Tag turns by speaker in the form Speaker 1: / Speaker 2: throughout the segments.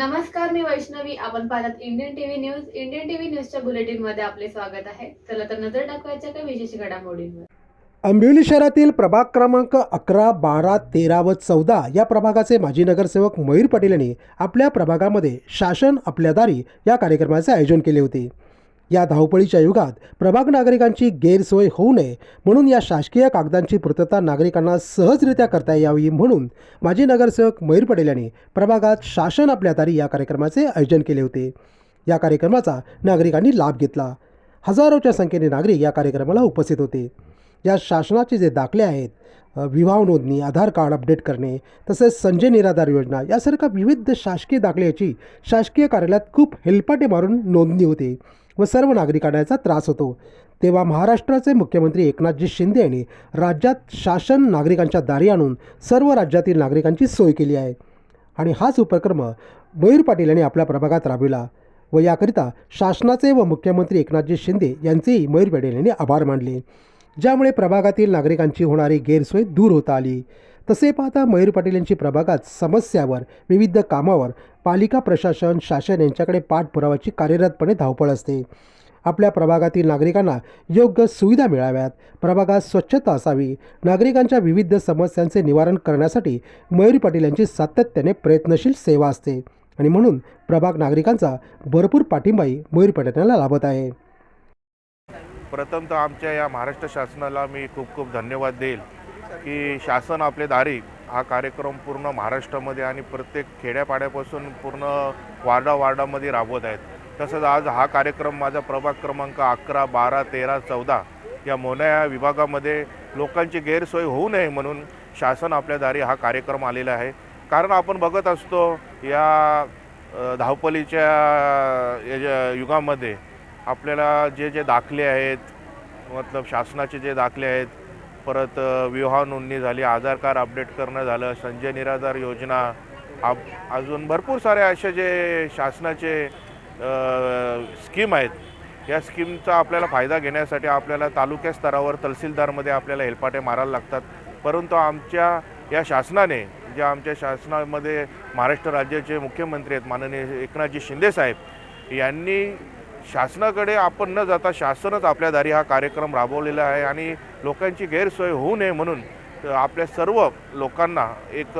Speaker 1: नमस्कार मी वैष्णवी. आपण पाहतात Indian TV news Indian TV न्यूजच्या बुलेटिनमध्ये आपले स्वागत आहे. चला तर नजर टाकवायच्या काही विशेष घडामोडींवर.
Speaker 2: आंबिवली शहरातील प्रभाग क्रमांक अकरा बारा तेरा व चौदा या प्रभागाचे माजी नगरसेवक मयूर पटेल यांनी आपल्या प्रभागामध्ये शासन आपल्या दारी या कार्यक्रमाचे आयोजन केले होते. या धावपळीच्या युगात प्रभाग नागरिकांची गैरसोय होऊ नये म्हणून या शासकीय कागदांची पूर्तता नागरिकांना सहजरित्या करता यावी म्हणून माजी नगरसेवक मयूर पटेल यांनी प्रभागात शासन आपल्या तारी या कार्यक्रमाचे आयोजन केले होते. या कार्यक्रमाचा नागरिकांनी लाभ घेतला. हजारोच्या संख्येने नागरिक या कार्यक्रमाला उपस्थित होते. या शासनाचे जे दाखले आहेत विवाह नोंदणी आधार कार्ड अपडेट करणे तसेच संजय निराधार योजना यासारख्या विविध शासकीय दाखल्याची शासकीय कार्यालयात खूप हेलपाटे मारून नोंदणी होते व सर्व नागरिकांना याचा त्रास होतो. तेव्हा महाराष्ट्राचे मुख्यमंत्री एकनाथजी शिंदे यांनी राज्यात शासन नागरिकांच्या दारी आणून सर्व राज्यातील नागरिकांची सोय केली आहे. आणि हाच उपक्रम मयूर पाटील यांनी आपल्या प्रभागात राबविला व याकरिता शासनाचे व मुख्यमंत्री एकनाथजी शिंदे यांचेही मयूर पाटील यांनी आभार मानले. ज्यामुळे प्रभागातील नागरिकांची होणारी गैरसोय दूर होता आली. तसे पाहता मयूर पाटील यांची प्रभागात समस्यावर विविध कामावर पालिका प्रशासन शासन यांच्याकडे पाठपुराव्याची कार्यरतपणे धावपळ असते. आपल्या प्रभागातील नागरिकांना योग्य सुविधा मिळाव्यात. प्रभागात स्वच्छता असावी. नागरिकांच्या विविध समस्यांचे निवारण करण्यासाठी मयूर पाटील यांची सातत्याने प्रयत्नशील सेवा असते. आणि म्हणून प्रभाग नागरिकांचा भरपूर पाठिंबाही मयूर पाटील यांना लाभत आहे.
Speaker 3: प्रथमतः आमच्या या महाराष्ट्र शासनाला मी खूप खूप धन्यवाद देईल की शासन आपले दारी हा कार्यक्रम पूर्ण महाराष्ट्रामध्ये आणि प्रत्येक खेड्यापाड्यापासून पूर्ण वार्डा वार्डामध्ये राबवत आहेत. तसंच आज हा कार्यक्रम माझा प्रभाग क्रमांक अकरा बारा तेरा चौदा या मोना या विभागामध्ये लोकांची गैरसोय होऊ नये म्हणून शासन आपल्या दारी हा कार्यक्रम आलेला आहे. कारण आपण बघत असतो या धावपलीच्या युगामध्ये आपल्याला जे जे दाखले आहेत मतलब शासनाचे जे दाखले आहेत परत विवाह नोंदणी झाली आधार कार्ड अपडेट करणं झालं संजय निराधार योजना आप अजून भरपूर सारे असे जे शासनाचे स्कीम आहेत या स्कीमचा आपल्याला फायदा घेण्यासाठी आपल्याला तालुक्या स्तरावर तहसीलदारमध्ये आपल्याला हेलपाटे मारायला लागतात. परंतु आमच्या या शासनाने ज्या आमच्या शासनामध्ये महाराष्ट्र राज्याचे मुख्यमंत्री आहेत माननीय एकनाथजी शिंदेसाहेब यांनी शासनाकडे आपण न जाता शासनच आपल्या दारी हा कार्यक्रम राबवलेला आहे आणि लोकांची गैरसोय होऊ नये म्हणून आपल्या सर्व लोकांना एक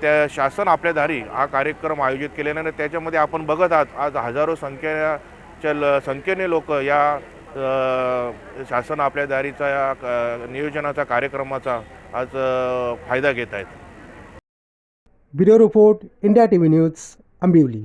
Speaker 3: त्या शासन आपल्या दारी हा कार्यक्रम आयोजित केलेला आहे आणि त्याच्यामध्ये आपण बघत आहात आज हजारो संख्येच्या ल संख्येने लोक या शासन आपल्या दारीचा या नियोजनाचा कार्यक्रमाचा आज फायदा घेत आहेत.
Speaker 2: Bureau report India T V news Ambivali.